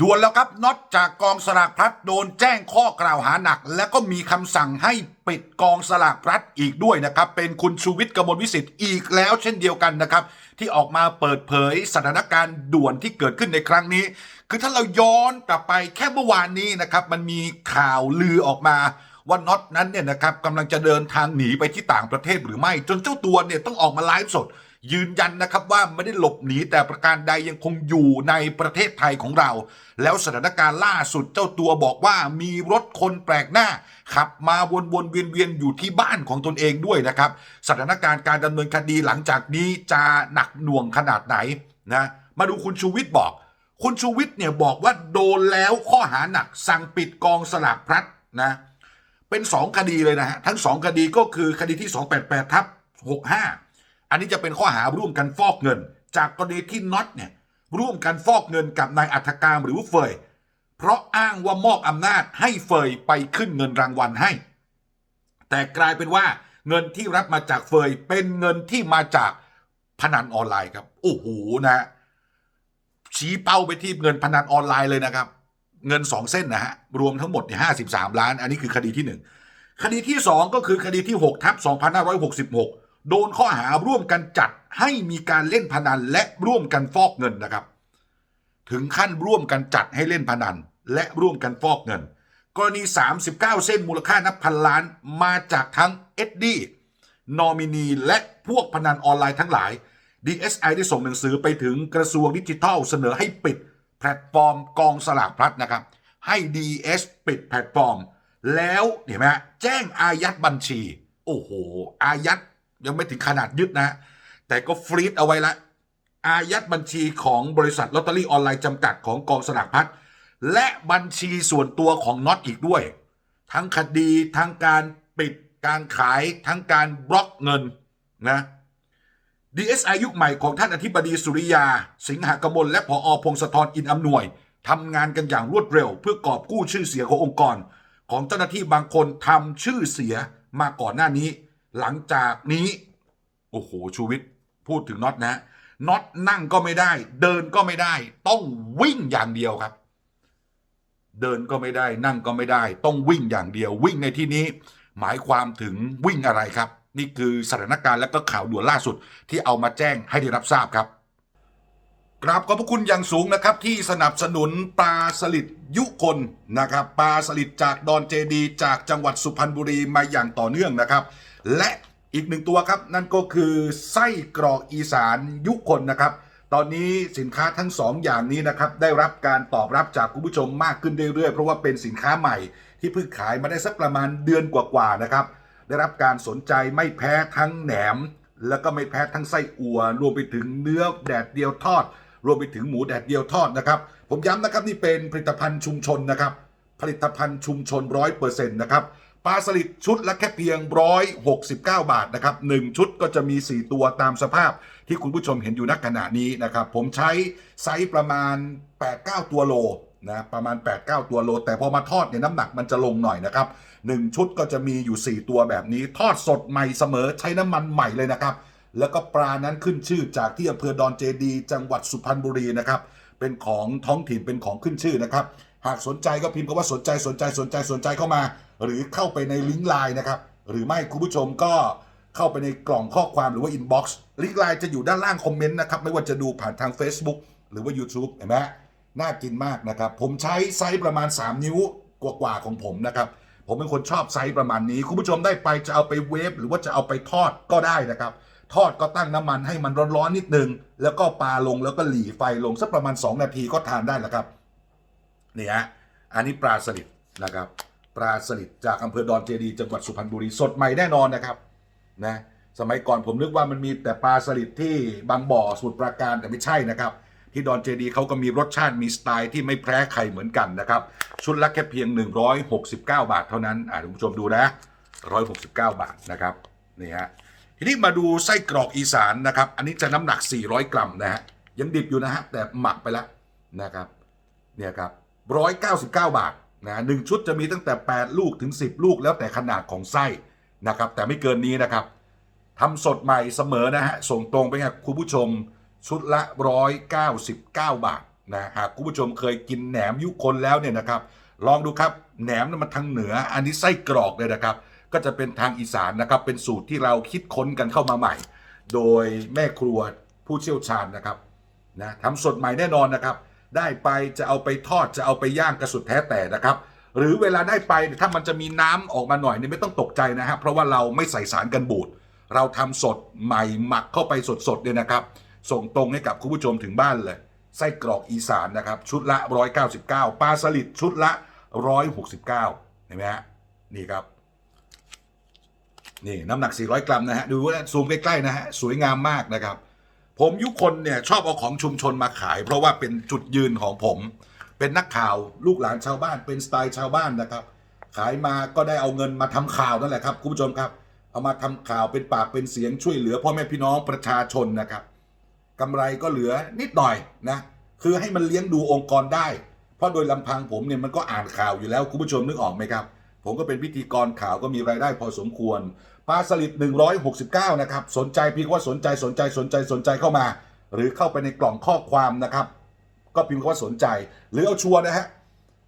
ด่วนแล้วครับน็อตจากกองสลากพลัดโดนแจ้งข้อกล่าวหาหนัก และก็มีคำสั่งให้ปิดกองสลากพลัดอีกด้วยนะครับ เป็นคุณชูวิทย์กมลวิสิทธิ์อีกแล้วเช่นเดียวกันนะครับ ที่ออกมาเปิดเผยสถานการณ์ด่วนที่เกิดขึ้นในครั้งนี้ คือถ้าเราย้อนกลับไปแค่เมื่อวานนี้นะครับ มันมีข่าวลือออกมาว่าน็อตนั้นเนี่ยนะครับกำลังจะเดินทางหนีไปที่ต่างประเทศหรือไม่ จนเจ้าตัวเนี่ยต้องออกมาไลฟ์สด ยืนยันนะครับว่าไม่ได้หลบหนีแต่ประการใดยังคงอยู่ในประเทศไทยของเรา แล้วสถานการณ์ล่าสุดเจ้าตัวบอกว่ามีรถคนแปลกหน้า ขับมาวนๆเวียนๆอยู่ที่บ้านของตนเองด้วยนะครับ สถานการณ์การดำเนินคดีหลังจากนี้จะหนักหน่วงขนาดไหนนะมาดูคุณชูวิทย์บอก คุณชูวิทย์เนี่ยบอกว่าโดนแล้วข้อหาหนักสั่งปิดกองสลากพลัดนะเป็น 2 คดีเลยนะฮะทั้ง 2 คดีก็คือคดีที่ 288ทับ65 อันนี้จะเป็นข้อหาร่วมกันฟอกเงิน จากกรณีที่น็อตเนี่ยร่วมกันฟอกเงินกับนายอัฐการหรือว่าเฟยเพราะอ้างว่ามอบอำนาจให้เฟยไปขึ้นเงินรางวัลให้ แต่กลายเป็นว่าเงินที่รับมาจากเฟยเป็นเงินที่มาจากพนันออนไลน์ครับโอ้โหนะชี้เป้าไปที่เงินพนันออนไลน์เลยนะครับ เงิน2เส้นนะฮะรวมทั้งหมดเนี่ย53ล้าน อันนี้คือคดีที่1คดีที่2ก็คือคดีที่6ทับ2566 โดนข้อหาร่วมกันจัดให้มีการเล่นพนันและร่วมกันฟอกเงินนะครับ ถึงขั้นร่วมกันจัดให้เล่นพนัน และร่วมกันฟอกเงิน กรณี 39 เส้นมูลค่านับพันล้านมาจากทั้งเอ็ดดี้นอมินีและพวกพนันออนไลน์ทั้งหลาย DSI ได้ส่งหนังสือไปถึงกระทรวงดิจิทัลเสนอให้ปิดแพลตฟอร์มกองสลากพลัดนะครับ ให้ DS ปิดแพลตฟอร์ม แล้วเห็นไหมแจ้งอายัดบัญชี โอ้โห อายัด ยังไม่ถึงขนาดยึดนะ แต่ก็ฟรีดเอาไว้ละ อายัดบัญชีของบริษัทลอตเตอรี่ออนไลน์จำกัดของกองสลากพัดและบัญชีส่วนตัวของน็อตอีกด้วย ทั้งคดีทั้งการปิดการขายทั้งการบล็อกเงินนะ DSI ยุคใหม่ของท่านอธิบดีสุริยา สิงหกมลและผออพงศธรอินอำนวยทำงานกันอย่างรวดเร็ว เพื่อกอบกู้ชื่อเสียงขององค์กร ของเจ้าหน้าที่บางคนทำชื่อเสียมาก่อนหน้านี้ หลังจากนี้ โอ้โห ชูวิทย์พูดถึงน็อตนะน็อตนั่งก็ไม่ได้ เดินก็ไม่ได้ ต้องวิ่งอย่างเดียวครับ เดินก็ไม่ได้ นั่งก็ไม่ได้ ต้องวิ่งอย่างเดียว วิ่งในที่นี้ หมายความถึงวิ่งอะไรครับ นี่คือสถานการณ์และก็ข่าวด่วนล่าสุดที่เอามาแจ้งให้ได้รับทราบครับกราบขอบพระคุณอย่างสูงนะครับ ที่สนับสนุนปลาสลิดยุคนนะครับปลาสลิดจากดอนเจดี จากจังหวัดสุพรรณบุรีมาอย่างต่อเนื่องนะครับ และอีกหนึ่งตัวครับ นั่นก็คือไส้กรอกอีสานยุคนนะครับ ตอนนี้สินค้าทั้งสองอย่างนี้นะครับ ได้รับการตอบรับจากคุณผู้ชมมากขึ้นเรื่อยๆ เพราะว่าเป็นสินค้าใหม่ที่เพิ่งขายมาได้สักประมาณเดือนกว่าๆนะครับ ได้รับการสนใจไม่แพ้ทั้งแหนม แล้วก็ไม่แพ้ทั้งไส้อั่วรวมไปถึงเนื้อแดดเดียวทอด รวมไปถึงหมูแดดเดียวทอดนะครับ ผมย้ำนะครับนี่เป็นผลิตภัณฑ์ชุมชนนะครับ ผลิตภัณฑ์ชุมชนร้อยเปอร์เซ็นต์นะครับ ปลาสลิดชุดละแค่เพียงร้อยหกสิบเก้าบาทนะครับหนึ่งชุดก็จะมี 4 ตัวตามสภาพที่คุณผู้ชมเห็นอยู่ณขณะนี้นะครับ ผมใช้ไซส์ประมาณ 8-9 ตัวโลนะประมาณ 8-9 ตัวโล แต่พอมาทอดเนี่ยน้ำหนักมันจะลงหน่อยนะครับหนึ่งชุดก็จะมีอยู่ 4 ตัวแบบนี้ ทอดสดใหม่เสมอใช้น้ำมันใหม่เลยนะครับ แล้วก็ปลานั้นขึ้นชื่อจากที่อำเภอดอนเจดี จังหวัดสุพรรณบุรีนะครับ เป็นของท้องถิ่นเป็นของขึ้นชื่อนะครับ หากสนใจก็พิมพ์คำว่าสนใจสนใจสนใจสนใจเข้ามา หรือเข้าไปในลิงก์ไลน์นะครับ หรือไม่คุณผู้ชมก็เข้าไปในกล่องข้อความหรือว่าอินบ็อกซ์ลิงก์ไลน์จะอยู่ด้านล่างคอมเมนต์นะครับ ไม่ว่าจะดูผ่านทาง Facebook หรือว่า YouTube เห็นไหมน่ากินมากนะครับ ผมใช้ไซส์ประมาณ 3 นิ้วกว่าๆของผมนะครับผมเป็นคนชอบไซส์ประมาณนี้ คุณผู้ชมได้ไปจะเอาไปเวฟหรือว่าจะเอาไปทอดก็ได้นะครับ ทอดก็ตั้งน้ำมันให้มันร้อนๆนิดนึง แล้วก็ปลาลงแล้วก็หลีไฟลงสักประมาณ 2 นาทีก็ทานได้แล้วครับนี่ฮะอันนี้ปลาสลิดนะครับปลาสลิดจากอำเภอดอนเจดีจังหวัดสุพรรณบุรีสดใหม่แน่นอนนะครับนะสมัยก่อนผมนึกว่ามันมีแต่ปลาสลิดที่บางบ่อสมุทรปราการแต่ไม่ใช่นะครับ ที่ดอนเจดีเขาก็มีรสชาติมีสไตล์ที่ไม่แพ้ใครเหมือนกันนะครับ ชุดละแค่เพียง 169 บาทเท่านั้นอ่าคุณผู้ชมดูนะ 169 บาทนะครับนี่ฮะ ทีนี้มาดูไส้กรอกอีสานนะครับ อันนี้จะน้ำหนัก 400 กรัมนะฮะยังดิบอยู่นะฮะแต่หมักไปแล้วนะครับเนี่ยครับ199บาทนะหนึ่งชุดจะมีตั้งแต่ 8 ลูกถึง 10 ลูกแล้วแต่ขนาดของไส้นะครับ แต่ไม่เกินนี้นะครับทำสดใหม่เสมอนะฮะส่งตรงไปให้คุณผู้ชมชุดละ 199 บาทนะหากคุณผู้ชมเคยกินแหนมยุคนแล้วเนี่ยนะครับ ลองดูครับแหนมมันมันทางเหนืออันนี้ไส้กรอกเลยนะครับ ก็จะเป็นทางอีสานนะครับ เป็นสูตรที่เราคิดค้นกันเข้ามาใหม่ โดยแม่ครัวผู้เชี่ยวชาญนะครับนะทำสดใหม่แน่นอนนะครับ ได้ไปจะเอาไปทอดจะเอาไปย่างกระสุดแท้แต่นะครับ หรือเวลาได้ไปถ้ามันจะมีน้ำออกมาหน่อยเนี่ยไม่ต้องตกใจนะฮะเพราะว่าเราไม่ใส่สารกันบูดเราทำสดใหม่หมักเข้าไปสดๆเนี่ยนะครับ ส่งตรงให้กับคุณผู้ชมถึงบ้านเลยไส้กรอกอีสานนะครับ ชุดละ 199ปลาสลิดชุดละ 169เห็นไหมฮะนี่ครับ นี่น้ำหนัก 400 กรัมนะฮะดูว่าซูมใกล้ๆนะฮะสวยงามมากนะครับ ผมยุคนเนี่ยชอบเอาของชุมชนมาขาย เพราะว่าเป็นจุดยืนของผม เป็นนักข่าวลูกหลานชาวบ้าน เป็นสไตล์ชาวบ้านนะครับ ขายมาก็ได้เอาเงินมาทำข่าวนั่นแหละครับคุณผู้ชมครับ เอามาทำข่าวเป็นปากเป็นเสียงช่วยเหลือพ่อแม่พี่น้องประชาชนนะครับกำไรก็เหลือนิดหน่อยนะคือให้มันเลี้ยงดูองค์กรได้ เพราะโดยลำพังผมเนี่ยมันก็อ่านข่าวอยู่แล้วคุณผู้ชมนึกออกไหมครับ ผมก็เป็นพิธีกรข่าวก็มีรายได้พอสมควร ปลาสลิด 169 นะครับ สนใจพี่ว่าสนใจสนใจสนใจสนใจเข้ามา หรือเข้าไปในกล่องข้อความนะครับ ก็พิมพ์คำว่าสนใจ หรือเอาชัวร์นะฮะ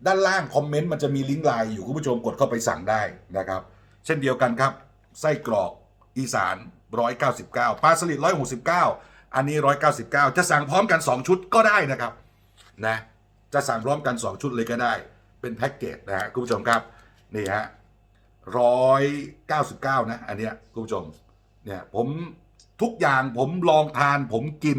ด้านล่างคอมเมนต์มันจะมีลิงก์ไลน์อยู่คุณผู้ชมกดเข้าไปสั่งได้นะครับ เช่นเดียวกันครับ ไส้กรอกอีสาน 199 ปลาสลิด 169 อันนี้ 199 จะสั่งพร้อมกัน 2 ชุดก็ได้นะครับนะจะสั่งพร้อมกัน 2 ชุดเลยก็ได้ เป็นแพ็กเกจนะฮะคุณผู้ชมครับ นี่ฮะ199นะ อันเนี้ยคุณผู้ชมเนี่ยผมทุกอย่างผมลองทานผมกิน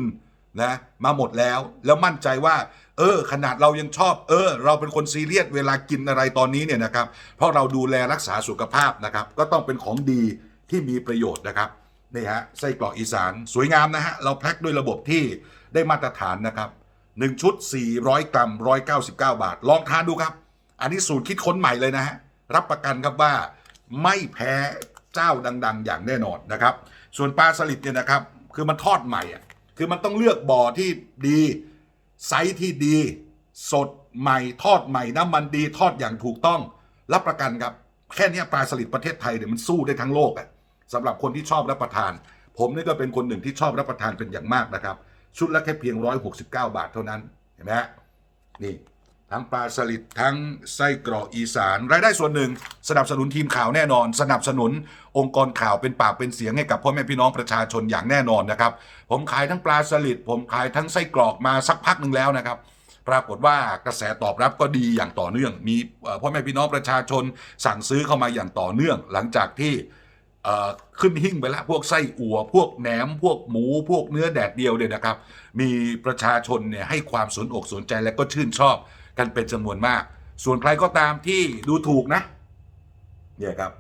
นะมาหมดแล้วแล้วมั่นใจว่า เออ ขนาดเรายังชอบ เออ เราเป็นคนซีเรียสเวลากินอะไรตอนนี้เนี่ยนะครับ เพราะเราดูแลรักษาสุขภาพนะครับ ก็ต้องเป็นของดีที่มีประโยชน์นะครับนี่ฮะไส้กรอกอีสานสวยงามนะฮะ เราแพ็คด้วยระบบที่ได้มาตรฐานนะครับหนึ่งชุด 400 กรัม 199 บาท ลองทานดูครับ อันนี้สูตรคิดค้นใหม่เลยนะฮะ รับประกันครับว่าไม่แพ้เจ้าดัง ๆ อย่างแน่นอนนะครับ ส่วนปลาสลิดเนี่ยนะครับ คือมันทอดใหม่อะคือมันต้องเลือกบ่อที่ดีไซส์ที่ดี สดใหม่ทอดใหม่น้ำมันดีทอดอย่างถูกต้อง รับประกันครับ แค่เนี้ยปลาสลิดประเทศไทยเนี่ยมันสู้ได้ทั้งโลกอะสำหรับคนที่ชอบรับประทาน ผมนี่ก็เป็นคนหนึ่งที่ชอบรับประทานเป็นอย่างมากนะครับ ชุดละแค่เพียง 169 บาทเท่านั้นเห็นไหมนี่ ทั้งปลาสลิดทั้งไส้กรอกอีสาน รายได้ส่วนหนึ่ง สนับสนุนทีมข่าวแน่นอน สนับสนุนองค์กรข่าวเป็นปากเป็นเสียงให้กับพ่อแม่พี่น้องประชาชนอย่างแน่นอนนะครับ ผมขายทั้งปลาสลิดผมขายทั้งไส้กรอกมาสักพักหนึ่งแล้วนะครับ ปรากฏว่ากระแสตอบรับก็ดีอย่างต่อเนื่อง มีพ่อแม่พี่น้องประชาชน สั่งซื้อเข้ามาอย่างต่อเนื่อง หลังจากที่ขึ้นหิ้งไปแล้วพวกไส้อั่วพวกแหนม พวกหมู พวกเนื้อแดดเดียวเนี่ยนะครับ มีประชาชนเนี่ยให้ความสนอกสนใจและก็ชื่นชอบ กันเป็นจำนวนมาก ส่วนใครก็ตามที่ดูถูกนะเนี่ยครับ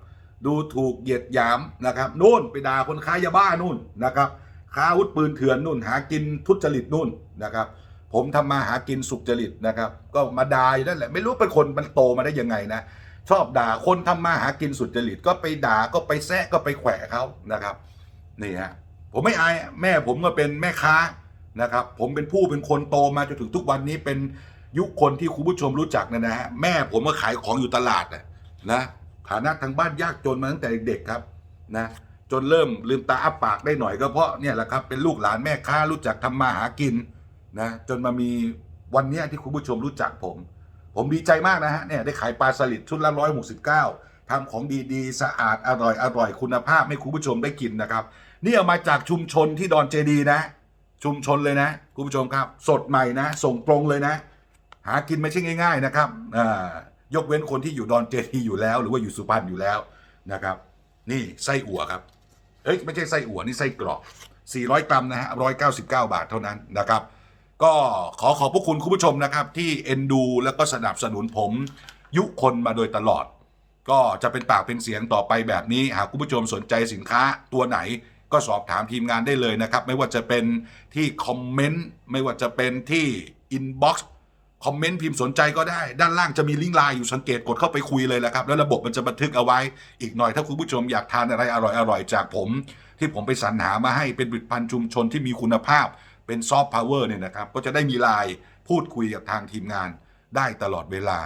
ดูถูกเหยียดหยามนะครับนู่นไปด่าคนค้ายาบ้านู่นนะครับค้าอาวุธปืนเถื่อนนู่น หากินทุจริตนู่นนะครับ ผมทำมาหากินสุจริตนะครับ ก็มาด่าอยู่นั่นแหละไม่รู้เป็นคนมันโตมาได้ยังไงนะชอบด่าคนทำมาหากินสุจริตก็ไปด่าก็ไปแซะก็ไปแขวะเขานะครับนี่ฮะผมไม่อายแม่ผมก็เป็นแม่ค้านะครับ ผมเป็นผู้เป็นคนโตมาจนถึงทุกวันนี้เป็น ยุคคนที่คุณผู้ชมรู้จักเนยนะฮะแม่ผมก็ขายของอยู่ตลาดนะนะฐานะทางบ้านยากจนมาตั้งแต่เด็กครับนะจนเริ่มลืมตาอ้าปากได้หน่อยก็เพราะเนี่ยแหละครับเป็นลูกหลานแม่ค้ารู้จักทำมาหากินนะจนมามีวันนี้ที่คุณผู้ชมรู้จักผม ผมดีใจมากนะฮะเนี่ยได้ขายปลาสลิดชุดละร้อยหกสิบเก้าทำของดีๆ สะอาดอร่อยอร่อยคุณภาพให้คุณผู้ชมได้กินนะครับ นี่เอามาจากชุมชนที่ดอนเจดีนะ ชุมชนเลยนะคุณผู้ชมครับ สดใหม่นะ ส่งตรงเลยนะ หากินไม่ใช่ง่าย ๆ นะครับยกเว้นคนที่อยู่ดอนเจดีอยู่แล้ว หรือว่าอยู่สุพรรณอยู่แล้วนะครับ นี่ไส้อั่วครับเอ้ยไม่ใช่ไส้อั่วนี่ไส้กรอก 400 กรัมนะฮะ199 บาทเท่านั้นนะครับ ก็ขอขอบพระคุณคุณผู้ชมนะครับ ที่เอ็นดูแล้วก็สนับสนุนผม ยุคนมาโดยตลอด ก็จะเป็นปากเป็นเสียงต่อไปแบบนี้ หากคุณผู้ชมสนใจสินค้าตัวไหนก็สอบถามทีมงานได้เลยนะครับ ไม่ว่าจะเป็นที่คอมเมนต์ไม่ว่าจะเป็นที่อินบ็อกซ์ คอมเมนต์พิมพ์สนใจก็ได้ ด้านล่างจะมีลิงก์ไลน์อยู่สังเกตกดเข้าไปคุยเลยแหละครับ แล้วระบบมันจะบันทึกเอาไว้ อีกหน่อยถ้าคุณผู้ชมอยากทานอะไรอร่อยๆ จากผม ที่ผมไปสรรหามาให้เป็นผลิตภัณฑ์ชุมชนที่มีคุณภาพเป็นซอฟต์พาวเวอร์เนี่ยนะครับ ก็จะได้มีไลน์พูดคุยกับทางทีมงาน ได้ตลอดเวลา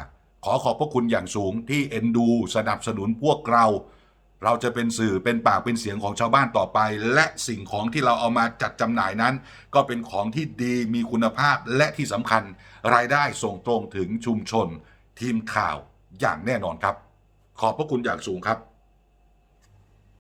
ขอขอบพระคุณอย่างสูงที่เอ็นดู สนับสนุนพวกเรา เราจะเป็นสื่อเป็นปากเป็นเสียงของชาวบ้านต่อไป และสิ่งของที่เราเอามาจัดจำหน่ายนั้น ก็เป็นของที่ดีมีคุณภาพและที่สำคัญ รายได้ส่งตรงถึงชุมชน ทีมข่าวอย่างแน่นอนครับ ขอบพระคุณอย่างสูงครับ